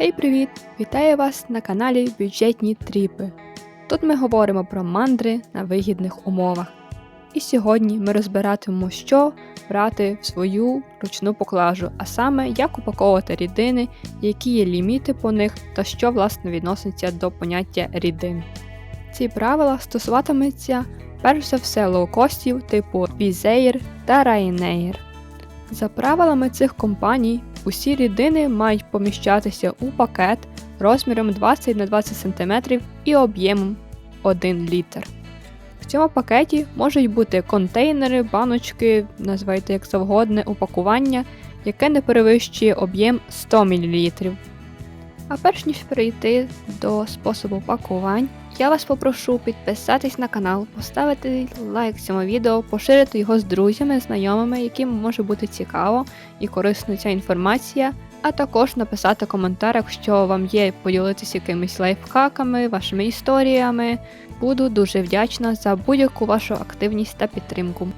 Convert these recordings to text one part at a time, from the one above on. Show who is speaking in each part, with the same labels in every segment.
Speaker 1: Гей, привіт! Вітаю вас на каналі Бюджетні Тріпи. Тут ми говоримо про мандри на вигідних умовах. І сьогодні ми розбиратимемо, що брати в свою ручну поклажу, а саме як упаковувати рідини, які є ліміти по них та що власне відноситься до поняття рідин. Ці правила стосуватимуться перш за все лоукостів типу Air та Ryanair. За правилами цих компаній, усі рідини мають поміщатися у пакет розміром 20 на 20 см і об'ємом 1 літр. В цьому пакеті можуть бути контейнери, баночки, називайте як завгодне, упакування, яке не перевищує об'єм 100 мл. А перш ніж перейти до способу пакувань, я вас попрошу підписатись на канал, поставити лайк цьому відео, поширити його з друзями, знайомими, яким може бути цікаво і корисна ця інформація, а також написати коментар, якщо вам є поділитися якимись лайфхаками, вашими історіями. Буду дуже вдячна за будь-яку вашу активність та підтримку.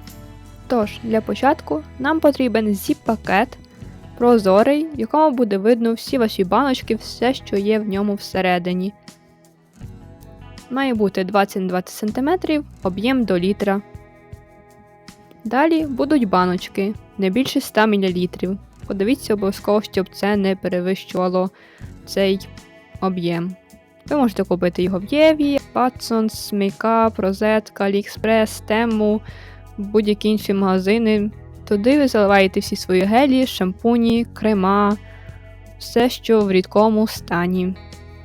Speaker 1: Тож, для початку нам потрібен zip-пакет, прозорий, в якому буде видно всі ваші баночки, все, що є в ньому всередині. Має бути 20-20 см, об'єм до літра. Далі будуть баночки не більше 100 мл. Подивіться обов'язково, щоб це не перевищувало цей об'єм. Ви можете купити його в Єві, Watsons, Makeup, Розетка, AliExpress, Temu, будь-які інші магазини. Туди ви заливаєте всі свої гелі, шампуні, крема, все, що в рідкому стані,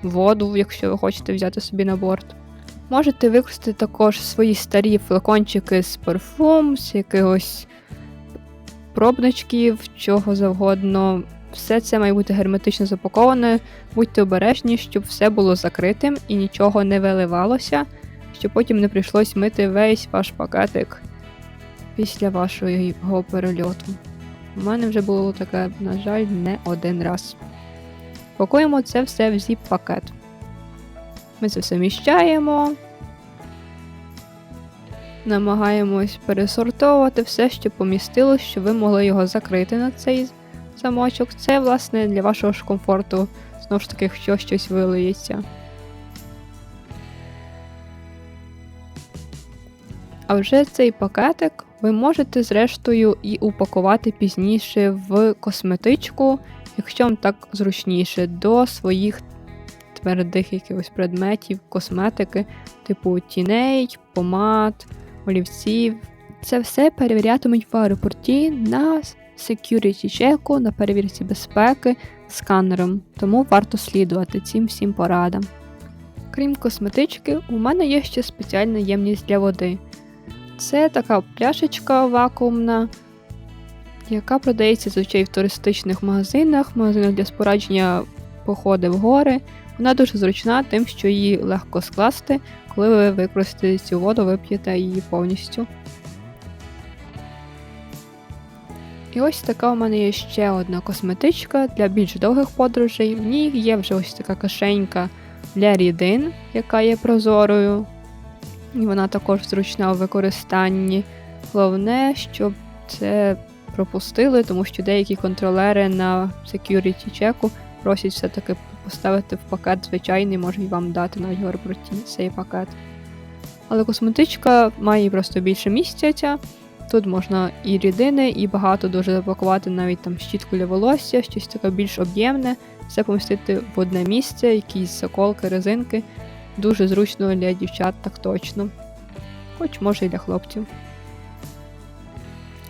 Speaker 1: воду, якщо ви хочете взяти собі на борт. Можете використати також свої старі флакончики з парфум, з якихось пробничків, чого завгодно. Все це має бути герметично запаковане. Будьте обережні, щоб все було закритим і нічого не виливалося, щоб потім не прийшлось мити весь ваш пакетик після вашого перельоту. У мене вже було таке, на жаль, не один раз. Пакуємо це все в зіп-пакет. Ми це все. Намагаємось пересортовувати все, що помістилось, щоб ви могли його закрити на цей замочок. Це, власне, для вашого ж комфорту, знову ж таки, якщо щось вилиється. А вже цей пакетик ви можете, зрештою, і упакувати пізніше в косметичку, якщо вам так зручніше, до своїх твердих якихось предметів, косметики, типу тіней, помад, олівців. Це все перевірятимуть в аеропорті на security чеку, на перевірці безпеки сканером, тому варто слідувати цим всім порадам. Крім косметички, у мене є ще спеціальна ємність для води. Це така пляшечка вакуумна, яка продається зазвичай в туристичних магазинах, магазинах для спорадження походи в гори. Вона дуже зручна, тим, що її легко скласти, коли ви використаєте цю воду, вип'єте її повністю. І ось така у мене є ще одна косметичка для більш довгих подорожей. В ній є вже ось така кишенька для рідин, яка є прозорою. І вона також зручна у використанні. Головне, щоб це пропустили, тому що деякі контролери на security чеку просять все-таки поставити в пакет звичайний, можуть вам дати на аеропорті цей пакет. Але косметичка має просто більше місця. Тут можна і рідини, і багато дуже запакувати навіть там щітку для волосся, щось таке більш об'ємне, все помістити в одне місце, якісь заколки, резинки. Дуже зручно для дівчат так точно. Хоч може і для хлопців.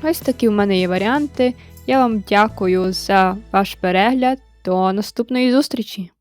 Speaker 1: Ось такі в мене є варіанти. Я вам дякую за ваш перегляд. До наступної зустрічі!